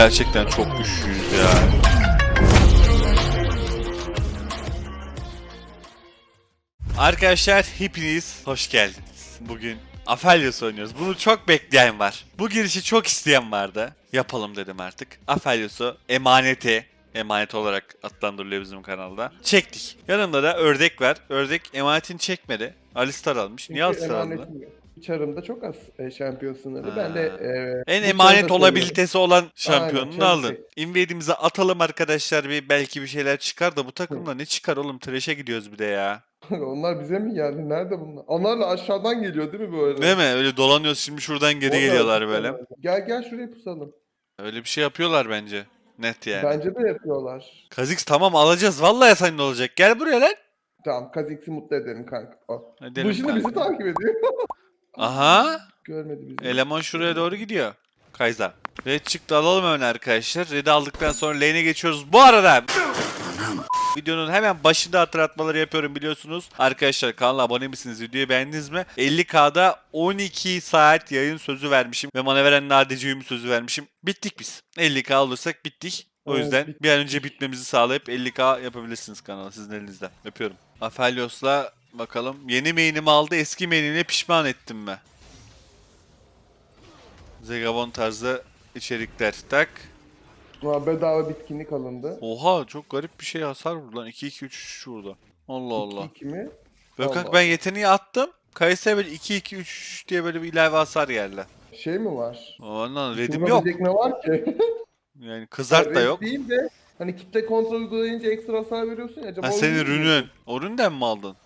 Gerçekten çok güçlüyüz ya. Arkadaşlar hepiniz hoş geldiniz. Bugün Aphelios oynuyoruz. Bunu çok bekleyen var. Bu girişi çok isteyen vardı. Yapalım dedim artık. Aphelios'u emanete, emanet olarak adlandırılıyor bizim kanalda. Çektik. Yanımda da ördek var. Ördek emanetini çekmedi. Alistar almış. Niye Alistar aldı? Çarımda çok az e, şampiyon sınırı. Ha. Ben de e, En emanet olabilitesi olan şampiyonunu Aynen. Chelsea. Invade'imize atalım arkadaşlar bir belki bir şeyler çıkar da bu takımda ne çıkar oğlum? Trash'e gidiyoruz bir de ya. Onlar bize mi geldi? Nerede bunlar? Onlar da aşağıdan geliyor değil mi böyle? Değil mi? Öyle dolanıyoruz şimdi şuradan geri Onlar- geliyorlar böyle. Gel gel şuraya pusalım. Öyle bir şey yapıyorlar bence. Net yani. Bence de yapıyorlar. Kha'Zix tamam alacağız. Vallahi sen ne olacak? Gel buraya lan. Tamam Kazix'i mutlu edelim kanka. Al. Edelim Bu şimdi kanka. bizi takip ediyor. Aha. Görmedi bizi. Eleman şuraya doğru gidiyor. Kayza. Red çıktı alalım hemen arkadaşlar. Red'i aldıktan sonra lane'e geçiyoruz. Bu arada Videonun hemen başında hatırlatmaları yapıyorum biliyorsunuz. Arkadaşlar kanala abone misiniz? Videoyu beğendiniz mi? 50k'da 12 saat yayın sözü vermişim. Ve bana veren sözü vermişim. Bittik biz. 50k olursak bittik. O yüzden bir an önce bitmemizi sağlayıp 50k yapabilirsiniz kanala sizin elinizde. Öpüyorum. Aphelios'la bakalım. Yeni main'imi aldı. Eski main'ine pişman ettim mi? Zegabon tarzı içerikler. Tak. Ama bedava bitkinlik alındı. Oha çok garip bir şey hasar vurdu lan. 2-2-3 şurada. Allah Allah. 2 mi? Böyle Allah kanka ben yeteneği attım. Kayısı'ya böyle 2-2-3 diye böyle bir ilave hasar geldi. Şey mi var? Ondan redim yok. Ne var ki? Yani kızart da Red yok. Değil de hani kitle kontrol uygulayınca ekstra hasar veriyorsun ya. Acaba Ha o senin yüzden mi? rünün. O ründen mi aldın?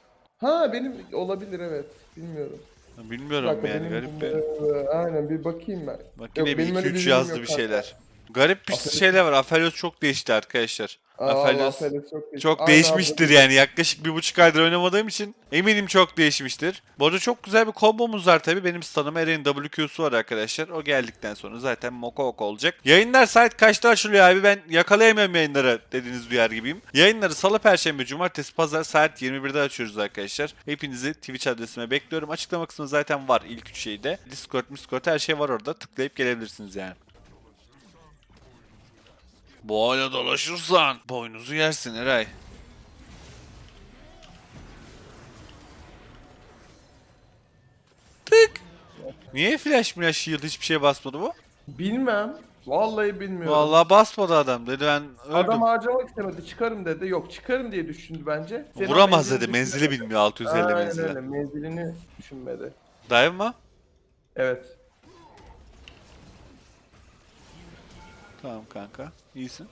Ha benim olabilir evet. Bilmiyorum. Bilmiyorum dakika, yani benim, garip bir. aynen bir bakayım ben. Bak yine bir benim öyle 2-3 bilgim yazdı yok bir kanka. şeyler. Garip bir Aferin. şeyler var. Aphelios çok değişti arkadaşlar. Aa, Aphelios Aphelios çok, değişik. Çok Aynen değişmiştir abi. yani. Yaklaşık bir buçuk aydır oynamadığım için eminim çok değişmiştir. Bu arada çok güzel bir kombomuz var tabi. Benim stun'ım Eren'in WQ'su var arkadaşlar. O geldikten sonra zaten moko ok olacak. Yayınlar saat kaçta açılıyor abi? Ben yakalayamıyorum yayınları dediğiniz duyar gibiyim. Yayınları salı, perşembe, cumartesi, pazar saat 21'de açıyoruz arkadaşlar. Hepinizi Twitch adresime bekliyorum. Açıklama kısmında zaten var ilk üç şeyde. Discord, Discord her şey var orada. Tıklayıp gelebilirsiniz yani. Boğayla dolaşırsan boynuzu yersin Eray. Tık. Niye flash flash shield hiçbir şeye basmadı bu? Bilmem. Vallahi bilmiyorum. Vallahi basmadı adam dedi ben öldüm. Adam harcamak istemedi. Çıkarım dedi. Yok çıkarım diye düşündü bence. Senin Vuramaz dedi menzili bilmiyor 650 Aynen menzili. öyle. Menzilini düşünmedi. Dive mı? Evet. Tamam kanka iyisin.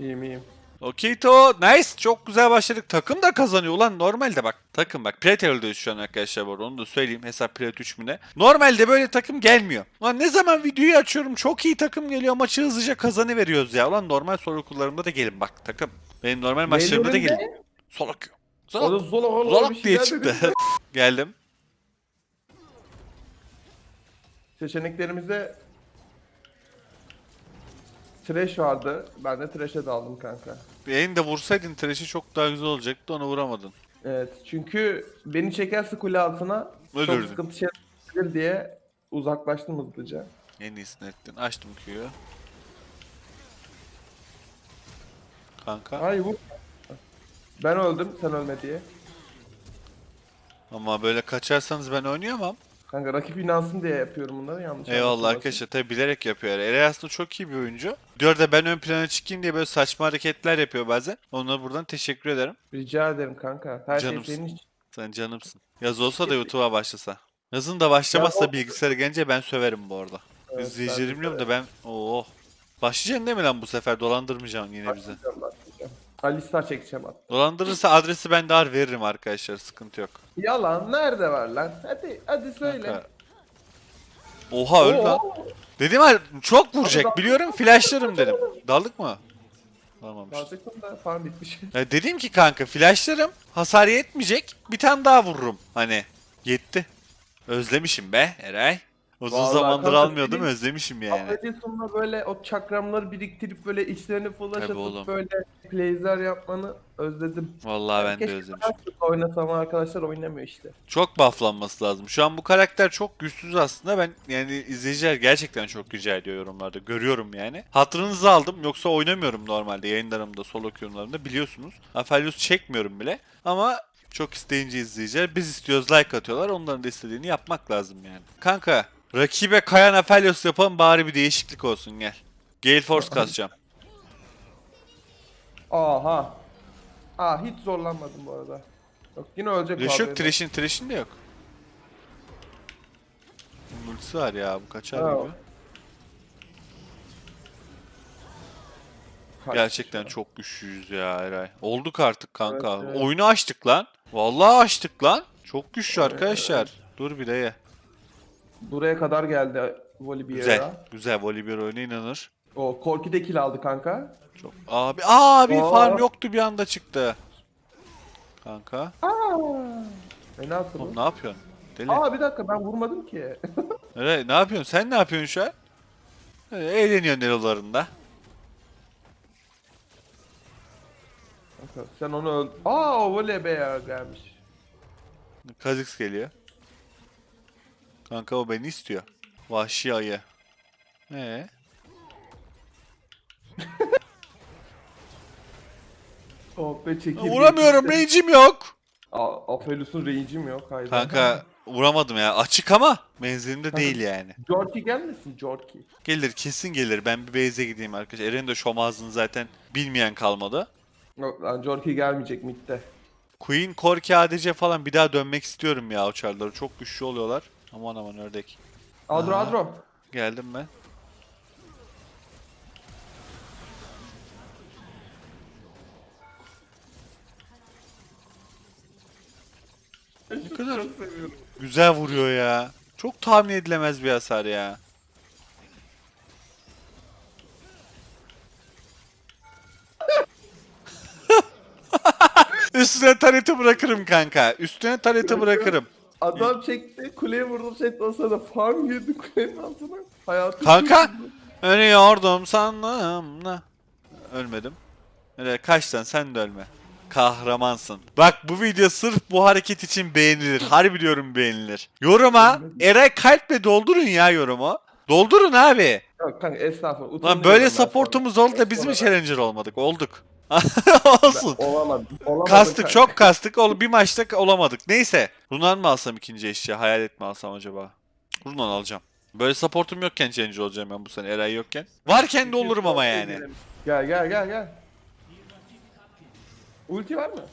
İyiyim iyiyim. Okey to nice çok güzel başladık. Takım da kazanıyor ulan normalde bak. Takım bak Pretel'deyiz şu an arkadaşlar arada onu da söyleyeyim hesap Pret 3 mü ne. Normalde böyle takım gelmiyor. Ulan ne zaman videoyu açıyorum çok iyi takım geliyor maçı hızlıca kazanıveriyoruz ya. Ulan normal soru kullarımda da gelin bak takım. Benim normal maçlarımda da gelin. Solak. Solak. bir Zolak diye çıktı. Geldim. Seçeneklerimizde Trash vardı. Ben de Trash'e daldım kanka. Yayını da vursaydın trash'i çok daha güzel olacaktı onu vuramadın. Evet. Çünkü beni çekerse kule altına Ölürdün. çok sıkıntı şey diye uzaklaştım hızlıca. En iyisini ettin. Açtım Q'yu. Kanka. Ay vur. Ben öldüm sen ölme diye. Ama böyle kaçarsanız ben oynayamam. Kanka rakip inansın diye yapıyorum bunları yanlış Eyvallah anlaşılmasın. arkadaşlar tabi bilerek yapıyor. Eray aslında çok iyi bir oyuncu. Diyor da ben ön plana çıkayım diye böyle saçma hareketler yapıyor bazen. Ona buradan teşekkür ederim. Rica ederim kanka. Her Canımsın. şey senin için. Sen canımsın. Yaz olsa da YouTube'a başlasa. Yazın da başlamazsa Ya o- bilgisayara gelince ben söverim bu arada. Evet, İzleyicilerim ben de biliyorum da ben... Oo. Başlayacaksın değil mi lan bu sefer? Dolandırmayacaksın yine bize. Başlayacağım, başlayacağım. Alistar çekeceğim hatta. Dolandırırsa adresi ben de ar veririm arkadaşlar. Sıkıntı yok. Yalan nerede var lan? Hadi hadi söyle. Kanka. Oha öl lan. Oo, Dedim ha çok vuracak biliyorum flashlarım dedim. Daldık mı? Dalmamış. Dalacaktım da farm bitmiş. Ya dedim ki kanka flashlarım hasar yetmeyecek bir tane daha vururum hani. Yetti. Özlemişim be Eray. Uzun Vallahi zamandır kanka almıyordum benim- özlemişim yani. Sonunda böyle o çakramları biriktirip böyle içlerini flash Tabii atıp oğlum. böyle playsler yapmanı özledim. Vallahi ben de Keşke özlemişim. daha sık oynasam arkadaşlar oynamıyor işte. Çok bufflanması lazım. Şu an bu karakter çok güçsüz aslında. Ben yani izleyiciler gerçekten çok rica ediyor yorumlarda. Görüyorum yani. Hatırınızı aldım. Yoksa oynamıyorum normalde yayınlarımda, solo yorumlarımda biliyorsunuz. Aphelios çekmiyorum bile. Ama çok isteyince izleyiciler biz istiyoruz like atıyorlar. Onların da istediğini yapmak lazım yani. Kanka rakibe kayan Aphelios yapalım bari bir değişiklik olsun gel. Gale Force kasacağım. Aha. Aa hiç zorlanmadım bu arada. Yok yine ölecek vallahi. yok, Thresh'in Thresh'in de yok. Ultisi var ya bu kaçar Ha. gibi. Kaç Gerçekten ya. çok güçlüyüz ya Eray. Olduk artık kanka. Evet, evet. Oyunu açtık lan. Vallahi açtık lan. Çok güçlü arkadaşlar. Dur bir de ye. Buraya kadar geldi Volibear'a. Güzel. Güzel. Volibear oyuna inanır. O Korki de kill aldı kanka. Çok. Abi abi Aa. farm yoktu bir anda çıktı. Kanka. Aa. E ne yaptı bu? Oğlum ne yapıyorsun? Deli. Aa bir dakika ben vurmadım ki. Eray ne yapıyorsun? Sen ne yapıyorsun şu an? Öyle Eğleniyorsun elolarında. Kanka, Sen onu öl... Aa o Volibear gelmiş. Kazix geliyor. Kanka o beni istiyor. Vahşi ayı. Ee? Oh be çekirdeği. Vuramıyorum range'im yok. Aa, Aphelios'un range'im yok hayda. Kanka vuramadım ya. Açık ama menzilimde değil yani. Jorki gelmesin Jorki. Gelir kesin gelir. Ben bir base'e gideyim arkadaşlar. Eren de şomazını zaten bilmeyen kalmadı. Yok lan Jorki gelmeyecek midde. Queen, Corki, ADC falan bir daha dönmek istiyorum ya o çarları. Çok güçlü oluyorlar. Aman aman ördek. Adro Aa. Adro. Geldim ben. Ne kadar güzel vuruyor ya. Çok tahmin edilemez bir hasar ya. Üstüne tareti bırakırım kanka. Üstüne tareti bırakırım. Adam çekti kuleye vurdu çekti o sırada farm girdi kulenin altına. Hayatı Kanka! Ölüyordum sandım. da. Ölmedim. Öyle kaçtan sen de ölme. Kahramansın. Bak bu video sırf bu hareket için beğenilir. Harbi diyorum beğenilir. Yoruma Eray kalple doldurun ya yorumu. Doldurun abi. Yok kanka estağfurullah. Lan utanıyorum böyle ben supportumuz oldu da biz mi Sonra- challenger olmadık? Olduk. Olsun. Olamadım. olamadım Kastık kanka. çok kastık. Ol bir maçta olamadık. Neyse. Runan mı alsam ikinci eşya? Hayalet mi alsam acaba? Runan alacağım. Böyle supportum yokken challenger olacağım ben bu sene Eray yokken. Varken de olurum ama yani. Gel gel gel gel. Ulti var mı?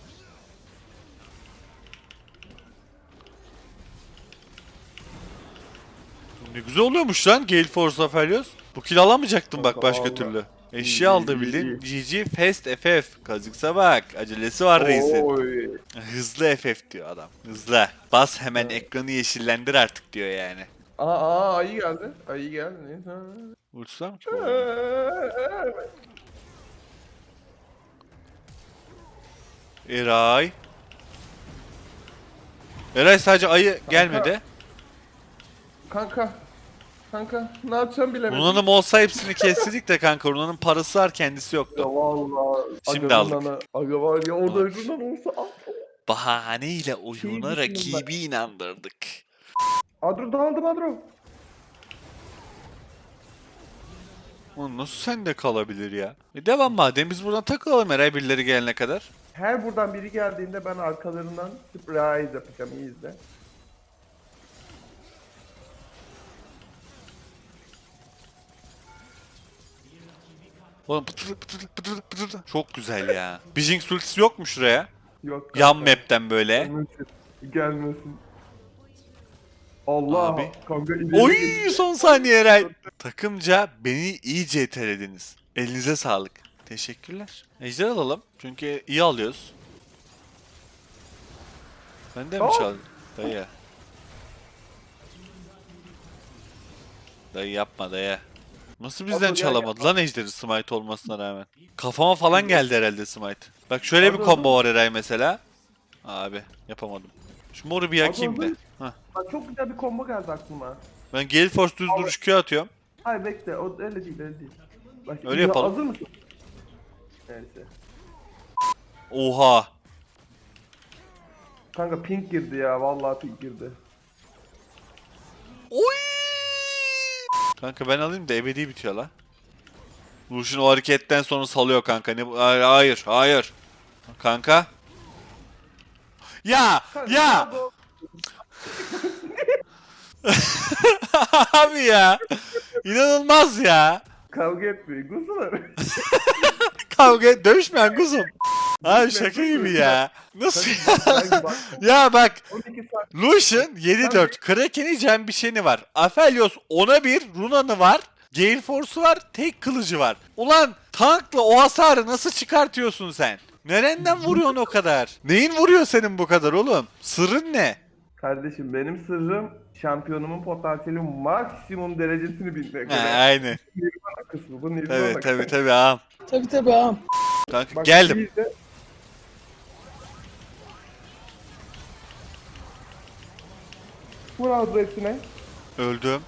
Ne güzel oluyormuş lan Gale Force Aphelios. Bu kill alamayacaktım bak başka vallahi. türlü. Eşya aldı iyi. GG Fast FF. Kazıksa bak. Acelesi var reisin. Oy. Hızlı FF diyor adam. Hızlı. Bas hemen ekranı yeşillendir artık diyor yani. Aa, aa ayı geldi. Ayı geldi. Uçsam mı Eray. Eray sadece ayı gelmedi. Kanka. Kanka ne yapacağım bilemedim. Runa'nım olsa hepsini kestirdik de kanka. Runa'nın parası var kendisi yoktu. Ya valla. Şimdi aldık. Runan'a- Aga var ya orada Bak. Runan olsa al. Bahaneyle oyuna düşündüm ben. rakibi inandırdık. Adro dağıldım Adro. Oğlum nasıl sende kalabilir ya? E devam madem biz buradan takılalım Eray birileri gelene kadar. Her buradan biri geldiğinde ben arkalarından surprise yapacağım iyi izle. Oğlum pıtır pıtır pıtır pıtır. Çok güzel ya. Bir Jinx ultisi yok mu şuraya? Yok Yan kanka. map'ten böyle. Gelmesin. Gelmesin. Allah Abi. kanka Oy son saniye Eray. Takımca beni iyice etelediniz. Elinize sağlık. Teşekkürler. Ejder alalım. Çünkü iyi alıyoruz. Ben de mi çaldım? Dayı. Dayı yapma dayı. Nasıl bizden çalamadı lan Ejder'i smite olmasına rağmen. Kafama falan geldi herhalde smite. Bak şöyle bir combo var Eray mesela. Abi yapamadım. Şu moru bir yakayım da. abla. Hah. Bak çok güzel bir combo geldi aklıma. Ben Gale Force düz duruş Q atıyorum. Hayır bekle o öyle değil öyle değil. Bak, Öyle ya, yapalım. Hazır mısın? Neyse. Oha. Kanka pink girdi ya vallahi pink girdi. Oy! Kanka ben alayım da ebedi bitiyor la. Lucian o hareketten sonra salıyor kanka. Ne bu? Hayır, hayır, hayır. Kanka. Ya, ya. Abi ya. İnanılmaz ya. Kavga etmeyin kuzular. Kavga dövüşmeyen kuzum. Abi şaka gibi ya. Nasıl ya? Ya bak 12 saat Lucian 7-4. Kraken'i Cem bir şeyini var. Aphelios 10'a 1. Runan'ı var. Gale Force'u var. Tek kılıcı var. Ulan tankla o hasarı nasıl çıkartıyorsun sen? Nereden vuruyorsun o kadar? Neyin vuruyor senin bu kadar oğlum? Sırrın ne? Kardeşim benim sırrım şampiyonumun potansiyeli maksimum derecesini bilmek. Ha, aynı. Nirvana kısmı bu Nirvana Tabii tabii tabii ağam. Tabii tabii ağam. Kanka Bak, geldim. iyi de- Vur ağzı hepsine. Öldüm.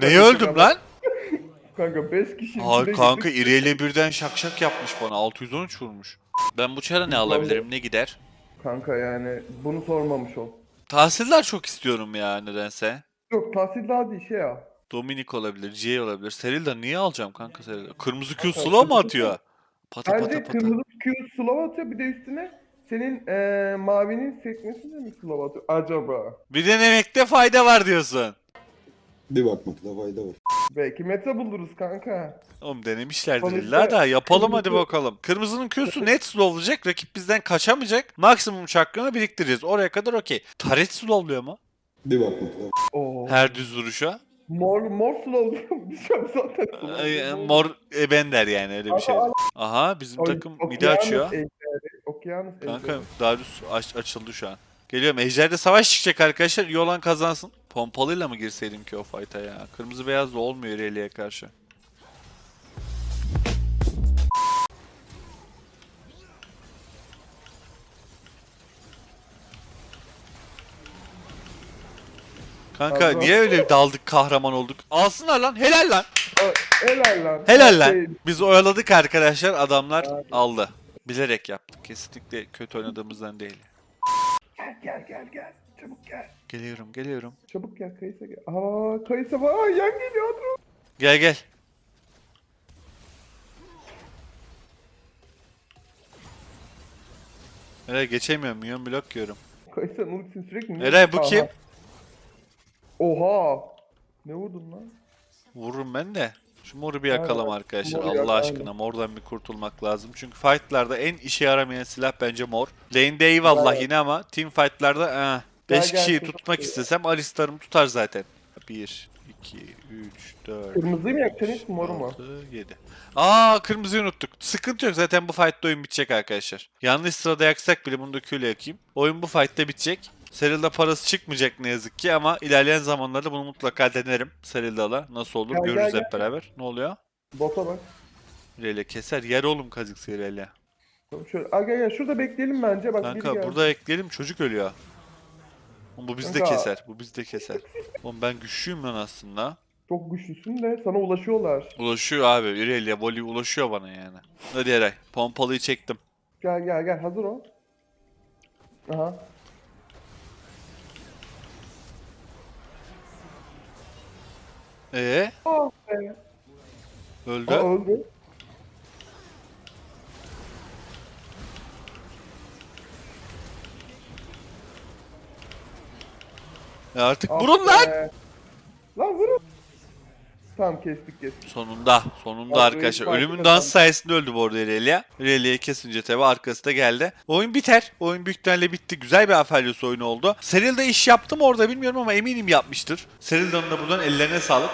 Neyi öldüm lan? Kanka 5 kişi Ay içine kanka. İreyle birden şak şak yapmış bana. 613 vurmuş. Ben bu çara ne alabilirim? Ne gider? Kanka yani bunu sormamış ol. Tahsiller çok istiyorum ya nedense. Yok tahsil daha değil şey ya. Dominik olabilir, J olabilir. Serilda niye alacağım kanka Serilda? Kırmızı Q slow mu atıyor? Pata Bence pata pata. kırmızı Q slow atıyor bir de üstüne senin eee mavinin sekmesi de mi slow atıyor acaba? Bir denemekte fayda var diyorsun. Bir bakmakta fayda var. Belki meta buluruz kanka. Oğlum denemişlerdir Sonuçta illa da yapalım hadi kırmızı- bakalım. Kırmızının Q'su net slow olacak. Rakip bizden kaçamayacak. Maksimum çakrını biriktireceğiz. Oraya kadar okey. Taret slowluyor mu? Bir bakmakta. Oo. Her düz vuruşa. Mor mor slow diyeceğim zaten. Ay, Mor ebender yani öyle bir şey. Aha bizim Oy, takım midi Okyanus açıyor. ejderi, Okyanus Kanka ejderi. Darius aç- açıldı şu an. Geliyorum. Ejder'de savaş çıkacak arkadaşlar. İyi olan kazansın. Pompalıyla mı girseydim ki o fight'a ya? Kırmızı beyaz da olmuyor Rayleigh'e karşı. Kanka Allah. niye öyle daldık kahraman olduk? Alsınlar lan helal lan. Helal lan. Helal lan. Biz oyaladık arkadaşlar adamlar aldı. Bilerek yaptık. Kesinlikle kötü oynadığımızdan değil. Gel gel gel gel. Çabuk gel. Geliyorum geliyorum. Çabuk gel Kayısa gel. Aa Kayısa var. Aa, yan geliyor. Gel gel. Eray geçemiyorum. Milyon blok yiyorum. Kayısa'nın ultisini sürekli... Eray, bu kim? Oha. Ne vurdun lan? Vururum ben de. Şu moru bir yakalım arkadaşlar. Allah yak, aşkına mordan bir kurtulmak lazım. Çünkü fightlarda en işe yaramayan silah bence mor. Lane'de eyvallah Aynen. yine ama team fightlarda eh. Gel, 5 gel, kişiyi tut- tutmak tut. istesem Alistar'ım tutar zaten. 1, 2, 3, 4, Kırmızıyı mı yakacaksın moru mu? 6, 7. Aa kırmızıyı unuttuk. Sıkıntı yok zaten bu fight'ta oyun bitecek arkadaşlar. Yanlış sırada yaksak bile bunu da Q'yle yakayım. Oyun bu fight'ta bitecek. Serilda parası çıkmayacak ne yazık ki ama ilerleyen zamanlarda bunu mutlaka denerim. Serilda'la nasıl olur Gel, gel, görürüz gel. hep beraber. Ne oluyor? Bota bak. Rele keser. Yer oğlum kazık Rele. Tamam, Şöyle, gel şurada bekleyelim bence. Bak biri Kanka geldi. burada ekleyelim çocuk ölüyor. Oğlum bu bizde Kanka. keser. Bu bizde keser. Oğlum ben güçlüyüm lan aslında. Çok güçlüsün de sana ulaşıyorlar. Ulaşıyor abi. Irelia, Voli ulaşıyor bana yani. Hadi Eray. Pompalıyı çektim. Gel gel gel hazır ol. Aha. Ee, Aa be. öldü. Aa, öldü. E artık Ah vurun be. lan. Lan vurun. Tamam kestik kestik. Sonunda. Sonunda Bak, arkadaşlar. Ölümün kaldı. sayesinde öldü bu arada Irelia. Irelia'yı kesince tabi arkası da geldi. Oyun biter. Oyun büyük ihtimalle bitti. Güzel bir Aphelios oyunu oldu. Serilda iş yaptı mı orada bilmiyorum ama eminim yapmıştır. Serilda'nın da buradan ellerine sağlık.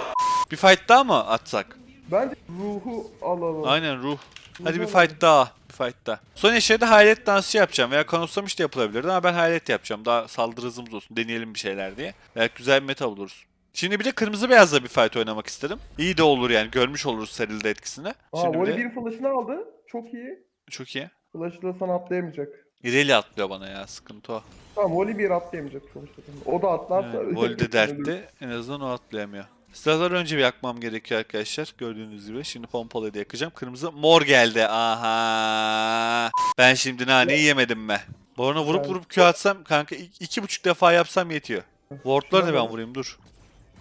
Bir fight daha mı atsak? Bence ruhu alalım. Aynen ruh. Hadi bir fight daha. Bir fight daha. Son eşyada hayalet dansı yapacağım veya kanıtsamış da yapılabilirdi ama ben hayalet yapacağım. Daha saldırı hızımız olsun. Deneyelim bir şeyler diye. Belki güzel bir meta buluruz. Şimdi bir de kırmızı beyazla bir fight oynamak istedim. İyi de olur yani. Görmüş oluruz Seril'de etkisini. Aa Şimdi bir Voli de... bir flash'ını aldı. Çok iyi. Çok iyi. Flash'la sana atlayamayacak. İreli atlıyor bana ya. Sıkıntı o. Tamam Voli bir atlayamayacak sonuçta. O da atlarsa... Yani, Vol de dertte. En azından o atlayamıyor. Silahları önce bir yakmam gerekiyor arkadaşlar. Gördüğünüz gibi. Şimdi pompalıyı da yakacağım. Kırmızı mor geldi. Aha. Ben şimdi naneyi yemedim mi? Borna vurup Ben- vurup Q atsam kanka i- iki buçuk defa yapsam yetiyor. Ward'ları da ben vurayım dur.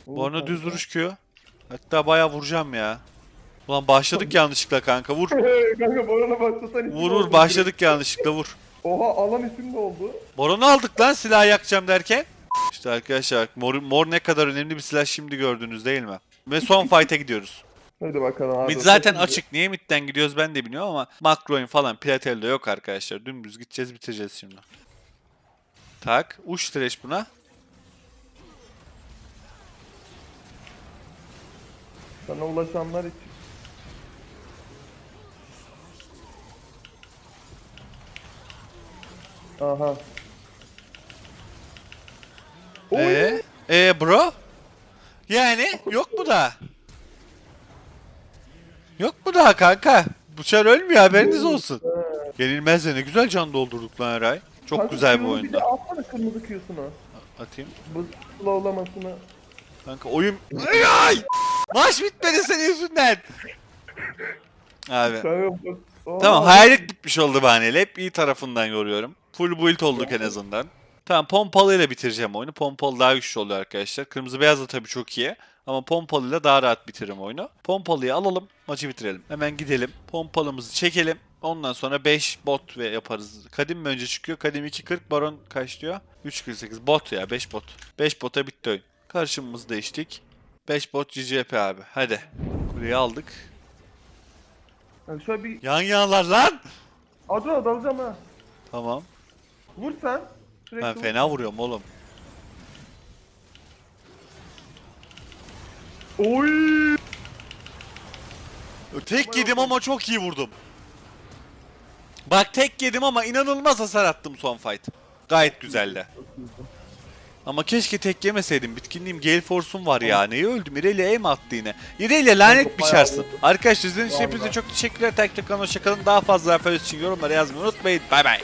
Borna düz vuruş Q. Hatta bayağı vuracağım ya. Ulan başladık yanlışlıkla kanka vur. Kanka Boran'a başlatan isim Vur oldu. vur başladık yanlışlıkla vur. Oha alan isim de oldu. Boron'u aldık lan silah yakacağım derken. İşte arkadaşlar mor, mor ne kadar önemli bir silah şimdi gördünüz değil mi? Ve son fight'e gidiyoruz. Hadi bakalım abi. Mid zaten iyi. açık. Niye midden gidiyoruz ben de bilmiyorum ama Makroin falan Platel'de yok arkadaşlar. Dümdüz gideceğiz bitireceğiz şimdi. Tak. Uç trash buna. Sana ulaşanlar için. Aha. Ee, ee bro? Yani yok mu daha? Yok mu daha kanka? Bu çar ölmüyor haberiniz olsun. Yenilmez ne güzel can doldurduk lan Eray. Çok Kanka güzel bir kırmızı oyunda. Bir de atsana kırmızı Q'sunu. Atayım. Bu slowlamasını. Kanka oyun... Ay! Maç bitmedi senin yüzünden. Abi. Tamam hayalet bitmiş oldu bahaneyle. Hep iyi tarafından yoruyorum. Full build olduk en azından. Tamam pompalıyla bitireceğim oyunu. Pompalı daha güçlü oluyor arkadaşlar. Kırmızı beyaz da tabii çok iyi. Ama pompalıyla daha rahat bitiririm oyunu. Pompalıyı alalım, maçı bitirelim. Hemen gidelim. Pompalımızı çekelim. Ondan sonra 5 bot ve yaparız. Kadim mi önce çıkıyor? Kadim 2.40, Baron kaç diyor? 3.48. Bot ya 5 bot. 5 bota bitti oyun. Karşımızı değiştik. 5 bot GGP abi. Hadi. Kuleyi aldık. Yani şöyle bir Yan yanlar lan. Adro dalacağım ha. Tamam. Vur sen. Sürekli Ben vur. fena vuruyorum oğlum. Oy. Tek yedim ama çok iyi vurdum. Bak tek yedim ama inanılmaz hasar attım son fight. Gayet güzeldi. Ama keşke tek yemeseydim. Bitkinliğim Gale Force'um var ya. Neye öldüm? Irelia aim attı yine. Irelia lanet biçersin. Arkadaşlar izlediğiniz için hepinize çok teşekkürler. Taktik kanalına hoşçakalın. Daha fazla referans için yorumlara yazmayı unutmayın. Bay bay.